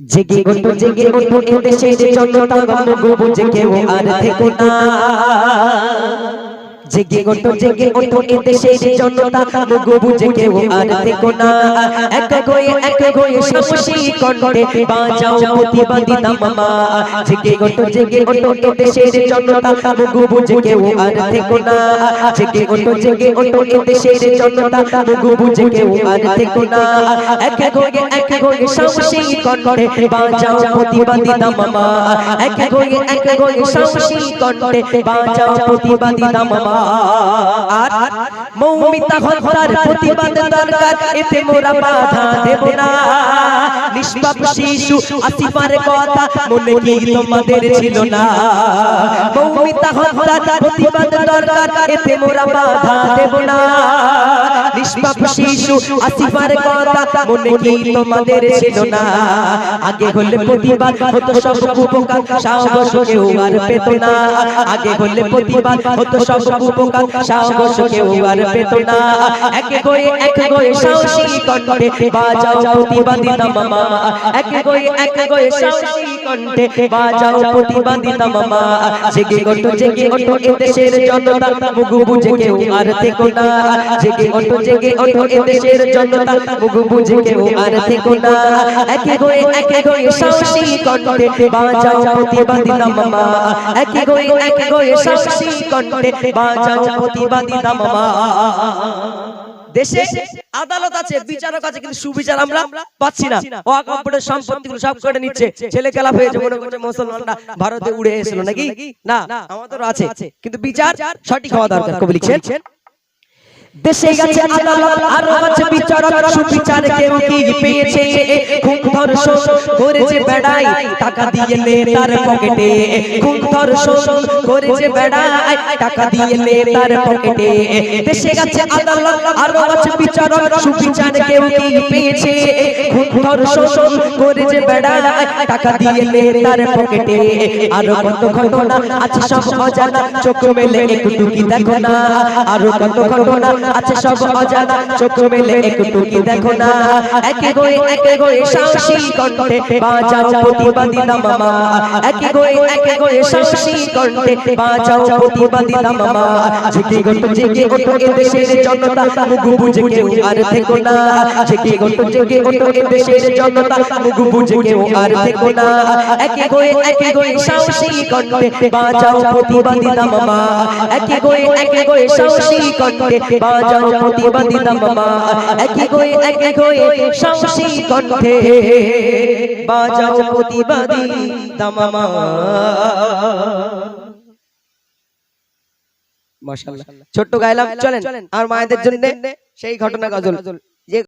জেগে ওঠো জেগে ওঠো দেশে দেশের জনতা গণ বুঝে কেউ আর থেকো না। জেগে ওঠো জেগে ওঠো এ দেশের জনতা গণ বুঝে কেউ আর থেকো না এক গয়ে এক গয়ে শামসি কণ্ঠে বাজাও প্রতিবাদী দামামা জেগে ওঠো জেগে ওঠো এ দেশের জনতা গণ বুঝে কেউ আর থেকো না জেগে ওঠো জেগে ওঠো এ দেশের জনতা গণ বুঝে কেউ আর থেকো না এক গয়ে এক গয়ে শামসি কণ্ঠে বাজাও প্রতিবাদী দামামা এক গয়ে এক গয়ে শামসি কণ্ঠে বাজাও প্রতিবাদী দামামা আর মৌমিতা হত্যার প্রতিবাদ দরকার, এতে মোরা বাধা দেব না। নিষ্পাপ শিশু আসিফার কথা মনে কি তোমাদের ছিল না? মৌমিতা হত্যার প্রতিবাদ দরকার, এতে মোরা বাধা দেব না। নিষ্পাপ শিশু আসিফার কথা মনে কি তোমাদের ছিল না। আগে হলে প্রতিবাদ হতো সব উপকার সাহস কেউ আর পেত না। আগে হলে প্রতিবাদ হতো সব উপকার সাহস কেউ আর পেত না। একে গয়ে একে গয়ে সাহসী কণ্ঠে বাজাও প্রতিবাদী মামা। একে গয়ে একে গয়ে সাহসী কণ্ঠে বাজাও প্রতিবাদী মামা। জেগে ওঠো জেগে ওঠো, এ দেশের জনতা। মুগু বুঝে কেউ আর থেকো জেগে ওঠো জেগে ওঠো, এ দেশের জনতা। মুগু বুঝে কেউ আর থেকো একে গয়ে একে গয়ে সাহসী কণ্ঠে বাজাও প্রতিবাদী মামা। একে গয়ে একে গয়ে সাহসী কণ্ঠে বাজাও প্রতিবাদী মামা। দেশে আদালত আছে বিচারক আছে কিন্তু সুবিচার আমরা পাচ্ছি না। ও সম্পত্তি সম্পত্তিগুলো সব কেটে নিচ্ছে ছেলে খেলা হয়েছে মনে করছে মুসলমানরা ভারতে উড়ে এসেছিল নাকি? না আমাদেরও আছে। কিন্তু বিচার সঠিক হওয়া দরকার। কবি লিখছেন দেশে গেছে আদালত আর আছে বিচারক সুবিচার কেউ কি পেয়েছে ধর্ষণ করেছে বেড়াই টাকা দিয়ে তার পকেটে। খুব ধর্ষণ করেছে বেড়াই টাকা দিয়ে লে তার পকেটে। দেশে গেছে আদালত আর আছে বিচারক সুবিচার কেউ কি পেয়েছে ধর্ষণ করেছে বেড়াই টাকা দিয়ে লে তার পকেটে আর কত ঘটনা আছে সব অজানা, চোখ মেলে একটু কি দেখো না? আর কত ঘটনা আছে সব অজানা, চোখ মেলে একটু কি দেখো না? একে গয়ে একে গয়ে সাহসী কণ্ঠে বাজাও প্রতিবাদী মামা। একে গয়ে একে গয়ে সাহসী কণ্ঠে বাজাও প্রতিবাদী মামা। জেগে গটো জেগে ওঠো এ দেশের জনতা মুগু বুঝে কেউ আর থেকো না। জেগে গটো জেগে ওঠো এ দেশের জনতা মুগু বুঝে কেউ আর থেকো না। একে গয়ে একে গয়ে সাহসী কণ্ঠে বাজাও মামা। একে গয়ে একে গয়ে সাহসী কণ্ঠে বাজাও মামা। একে গয়ে একে গয়ে সাহসী কণ্ঠে বাজাও মামা। মাশাআল্লাহ। ছোট্ট গাইলাম চলেন। আর মায়েদের জন্য সেই ঘটনা গজল।